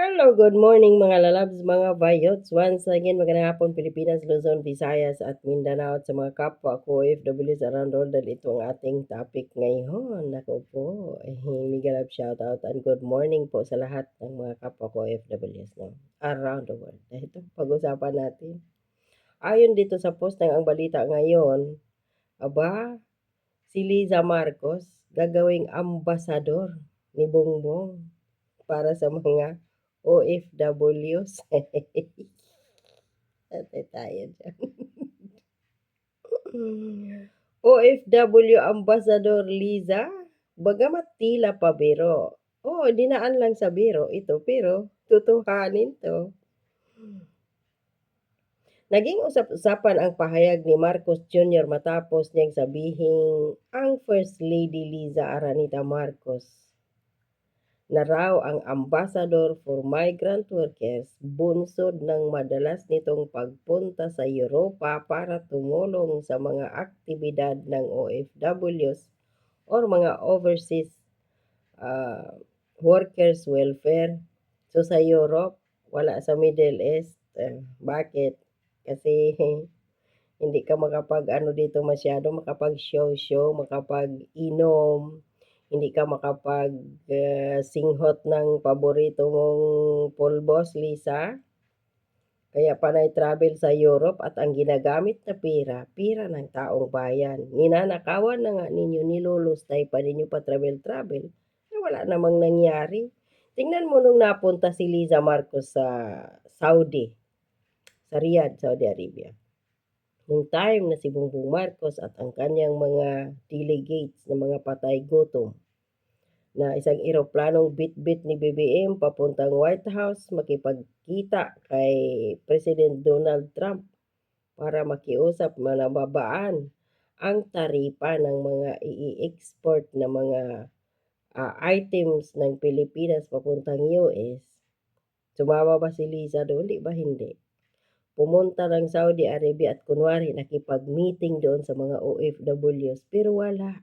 Hello, good morning mga lalabs, mga bayots. Once again, magandang hapon Pilipinas, Luzon, Visayas at Mindanao at sa mga kapwa ko OFWs around world. Dahil ito ang ating topic ngayon. Ako po, eh, mega love shoutout and good morning po sa lahat ng mga kapwa ko OFWs no? around the world. Ito, pag-usapan natin. Ayon dito sa post ng ang balita ngayon, aba, si Liza Marcos gagawing ambasador ni Bongbong para sa mga OFWs. Patay tayo dyan. OFW Ambassador Liza, bagamat tila pa biro. Oo, dinaan lang sa biro ito, pero tutuhanin to. Naging usap-usapan ang pahayag ni Marcos Jr. matapos niyang sabihin ang First Lady Liza Aranita Marcos na raw ang ambassador for migrant workers bunsod ng madalas nitong pagpunta sa Europa para tumulong sa mga aktibidad ng OFWs or mga overseas uh, workers welfare. So sa Europe, wala sa Middle East. Uh, bakit? Kasi hindi ka makapag ano dito masyado, makapag show show, makapag inom, hindi ka makapag uh, singhot ng paborito mong pulbos, Lisa. Kaya panay travel sa Europe at ang ginagamit na pera, pera ng taong bayan. Ninanakawan na nga ninyo, nilulustay pa ninyo pa travel-travel na wala namang nangyari. Tingnan mo nung napunta si Liza Marcos sa Saudi, sa Riyadh, Saudi Arabia. Nung time na si Bongbong Marcos at ang kanyang mga delegates na mga patay gutom na isang eroplanong bit-bit ni BBM papuntang White House makipagkita kay President Donald Trump para makiusap manababaan ang taripa ng mga i-export na mga uh, items ng Pilipinas papuntang US. Sumama ba si Liza doon? Di ba hindi? Pumunta ng Saudi Arabia at kunwari nakipag-meeting doon sa mga OFWs pero wala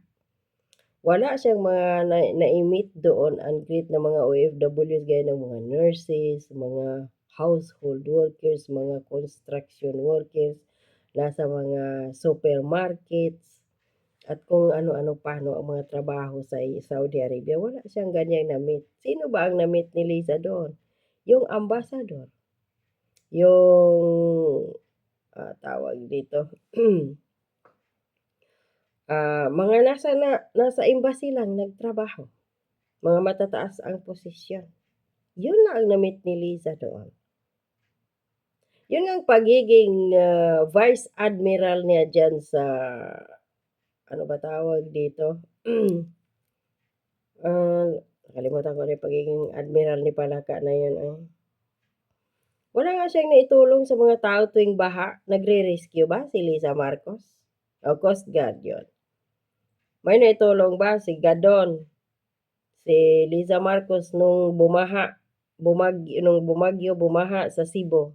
wala siyang mga na, na-meet doon ang great na mga OFWs gaya ng mga nurses, mga household workers, mga construction workers, nasa mga supermarkets, at kung ano-ano pa no, ang mga trabaho sa Saudi Arabia. Wala siyang ganyang na-meet. Sino ba ang na-meet ni Lisa doon? Yung ambassador. Yung uh, tawag dito. uh, mga nasa na, nasa embassy lang nagtrabaho. Mga matataas ang posisyon. Yun lang ang na-meet ni Liza doon. Yun ang pagiging uh, Vice Admiral niya dyan sa, ano ba tawag dito? uh, nakalimutan ko na pagiging Admiral ni Palaka na yun. Eh. Wala nga siyang naitulong sa mga tao tuwing baha. Nagre-rescue ba si Lisa Marcos? O Coast Guard yun. May naitulong ba si Gadon, si Liza Marcos nung bumaha, bumag, nung bumagyo, bumaha sa Cebu?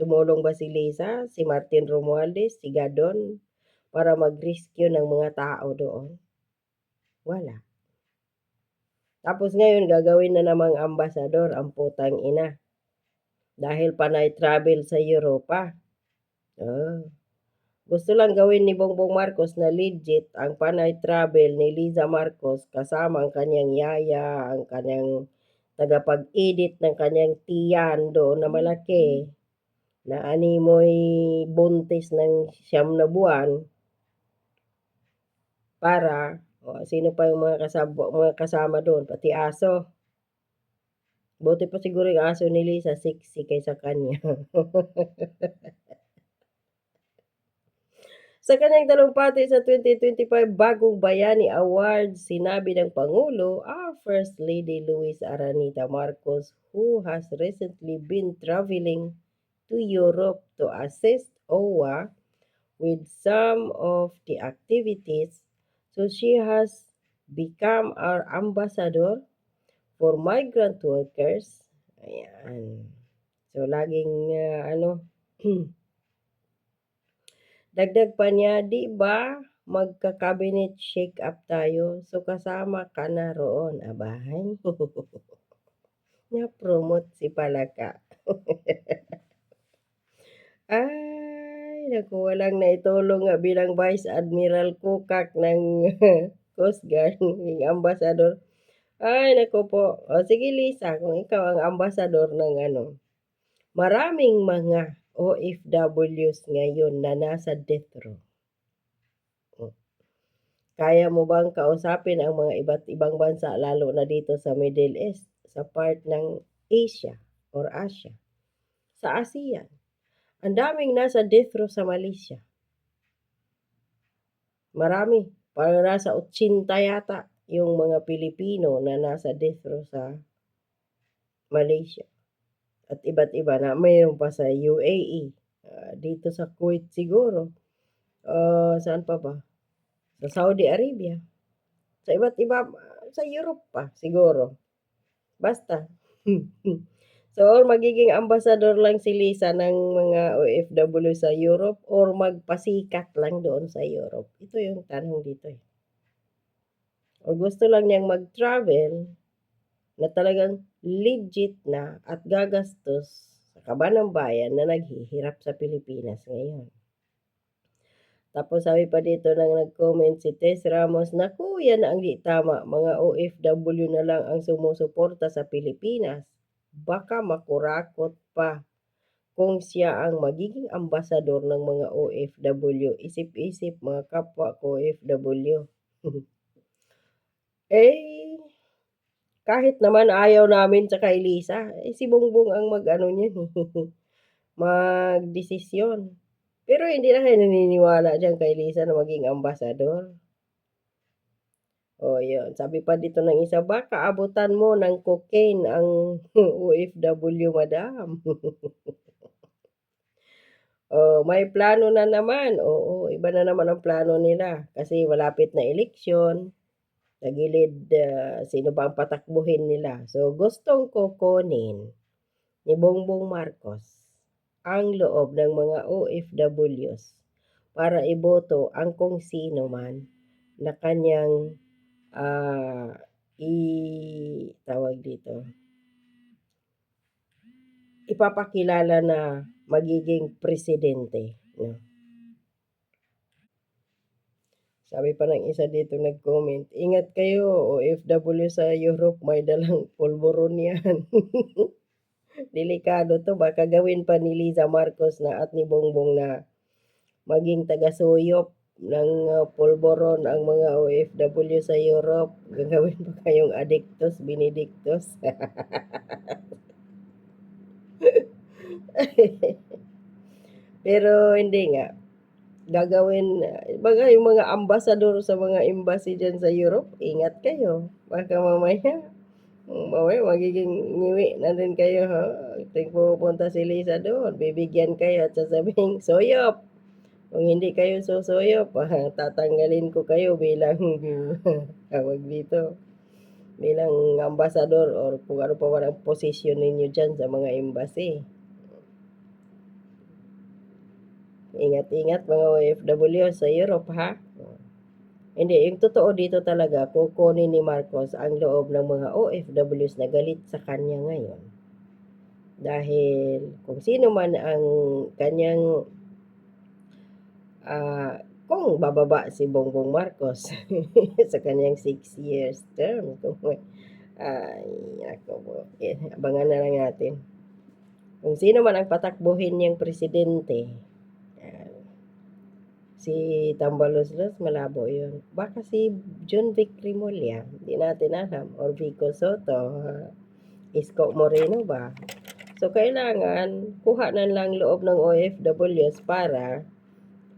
Tumulong ba si Liza, si Martin Romualdez, si Gadon para mag-rescue ng mga tao doon? Wala. Tapos ngayon, gagawin na namang ambasador ang putang ina. Dahil panay travel sa Europa. Oh. Gusto lang gawin ni Bongbong Marcos na legit ang panay travel ni Liza Marcos kasama ang kanyang yaya, ang kanyang tagapag-edit ng kanyang tiyan doon na malaki na animoy buntis ng siyam na buwan para o, sino pa yung mga kasama, mga kasama doon, pati aso. Buti pa siguro yung aso ni Lisa, sexy kaysa kanya. Sa kanyang talumpati sa 2025 Bagong Bayani Awards, sinabi ng Pangulo, our First Lady Luis Aranita Marcos, who has recently been traveling to Europe to assist OWA with some of the activities, so she has become our ambassador for migrant workers. Ayan. So, laging, uh, ano, Dagdag pa niya, di ba magka-cabinet shake up tayo? So kasama ka na roon, abahay. nga promote si Palaka. Ay, naku, walang naitulong nga bilang Vice Admiral Kukak ng Coast Guard, naging ambasador. Ay, naku po. O sige Lisa, kung ikaw ang ambasador ng ano, maraming mga OFWs ngayon na nasa death row. Kaya mo bang kausapin ang mga iba't ibang bansa lalo na dito sa Middle East, sa part ng Asia or Asia, sa ASEAN? Ang daming nasa death row sa Malaysia. Marami. Parang nasa 80 yata yung mga Pilipino na nasa death row sa Malaysia. At iba't iba na mayroon pa sa UAE. ah, dito sa Kuwait siguro. Ah, saan pa ba? Sa Saudi Arabia. Sa iba't iba, sa Europe pa siguro. Basta. so, or magiging ambasador lang si Lisa ng mga OFW sa Europe or magpasikat lang doon sa Europe. Ito yung tanong dito eh. Or gusto lang niyang mag-travel na talagang legit na at gagastos sa kaban ng bayan na naghihirap sa Pilipinas ngayon. Tapos sabi pa dito nang nag-comment si Tess Ramos, Naku, yan ang di tama. Mga OFW na lang ang sumusuporta sa Pilipinas. Baka makurakot pa kung siya ang magiging ambasador ng mga OFW. Isip-isip mga kapwa ko OFW. eh, kahit naman ayaw namin sa kay Lisa, eh, si Bongbong ang mag-ano niyan, magdesisyon. Pero hindi na kayo naniniwala dyan kay Lisa na maging ambasador. O, yun. Sabi pa dito ng isa, baka abutan mo ng cocaine ang OFW, madam. oh, may plano na naman. Oo, iba na naman ang plano nila. Kasi malapit na eleksyon. Nagilid, uh, sino ba ang patakbuhin nila. So, gustong kukunin ni Bongbong Marcos ang loob ng mga OFWs para iboto ang kung sino man na kanyang uh, i tawag dito ipapakilala na magiging presidente no sabi pa ng isa dito nag-comment ingat kayo OFW sa Europe may dalang pulburon yan delikado to baka gawin pa ni Liza Marcos na at ni Bongbong na maging taga-suyop ng uh, ang mga OFW sa Europe. Gagawin pa kayong adictos, benedictos. Pero hindi nga. Gagawin, baga yung mga ambasador sa mga embassy dyan sa Europe, ingat kayo. Baka mamaya, mamaya magiging ngiwi na rin kayo ha. Ting pupunta si Lisa doon, bibigyan kayo at sasabihin, soyop. Kung hindi kayo susuyo, pa, tatanggalin ko kayo bilang tawag dito bilang ambasador or kung ano pa man ang posisyon ninyo dyan sa mga embassy. Ingat-ingat mga OFW sa Europe ha. Hindi, yung totoo dito talaga, kukunin ni Marcos ang loob ng mga OFWs na galit sa kanya ngayon. Dahil kung sino man ang kanyang uh, kung bababa si Bongbong Marcos sa kanyang 6 years term. Kung, ay, ako po. Eh, abangan na lang natin. Kung sino man ang patakbuhin niyang presidente, si Tambaloslos, malabo yun. Baka si John Vic Rimulya, hindi natin alam. Or Vico Soto, Isko Moreno ba? So, kailangan kuha na lang loob ng OFWs para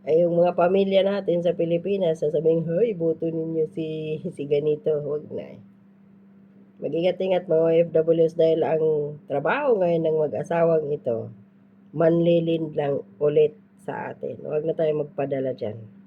ay yung mga pamilya natin sa Pilipinas, sasabing, hoy, boto ninyo si, si ganito. Huwag na. Mag-ingat-ingat mga OFWs dahil ang trabaho ngayon ng mag-asawang ito, manlilind lang ulit sa atin. Huwag na tayo magpadala dyan.